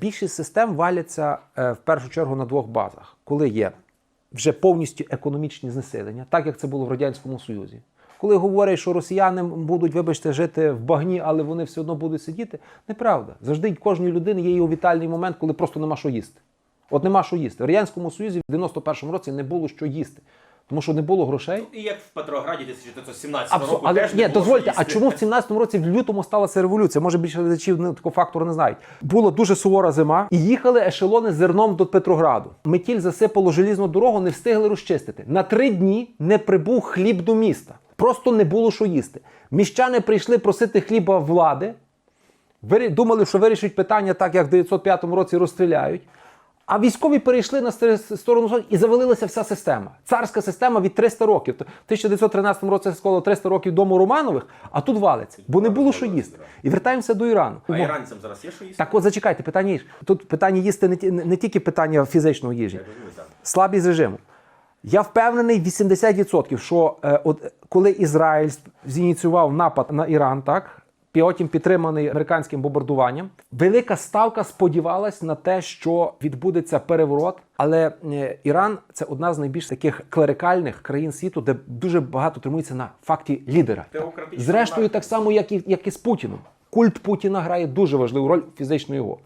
Більшість систем валяться е, в першу чергу на двох базах, коли є вже повністю економічні знесилення, так як це було в Радянському Союзі. Коли говорять, що росіяни будуть, вибачте, жити в багні, але вони все одно будуть сидіти, неправда. Завжди кожній людини є його вітальний момент, коли просто нема що їсти. От нема що їсти. В Радянському Союзі в 91-му році не було що їсти, тому що не було грошей. І як в Петрограді 1917 Абсо... року Але теж ні, не було дозвольте, а чому в 17-му році в лютому сталася революція? Може більше глядачів ну, такого фактору не знають. Була дуже сувора зима, і їхали ешелони з зерном до Петрограду. Метіль засипало желізну дорогу, не встигли розчистити. На три дні не прибув хліб до міста. Просто не було що їсти. Міщани прийшли просити хліба влади. Думали, що вирішать питання так, як в 905 році розстріляють. А військові перейшли на сторону зон і завалилася вся система. Царська система від 300 років. В 1913 році склало 300 років дому Романових, а тут валиться, бо не було що їсти. І вертаємося до Ірану. А іранцям зараз є що їсти? Так от зачекайте, питання їж. Тут питання їсти не, не тільки питання фізичної їжі, слабість режиму. Я впевнений 80%, що е, от, коли Ізраїль зініціював напад на Іран, так, потім підтриманий американським бомбардуванням, велика ставка сподівалась на те, що відбудеться переворот. Але е, Іран це одна з найбільш таких клерикальних країн світу, де дуже багато тримується на факті лідера. Зрештою, так само, як і, як і з Путіном. Культ Путіна грає дуже важливу роль фізично його.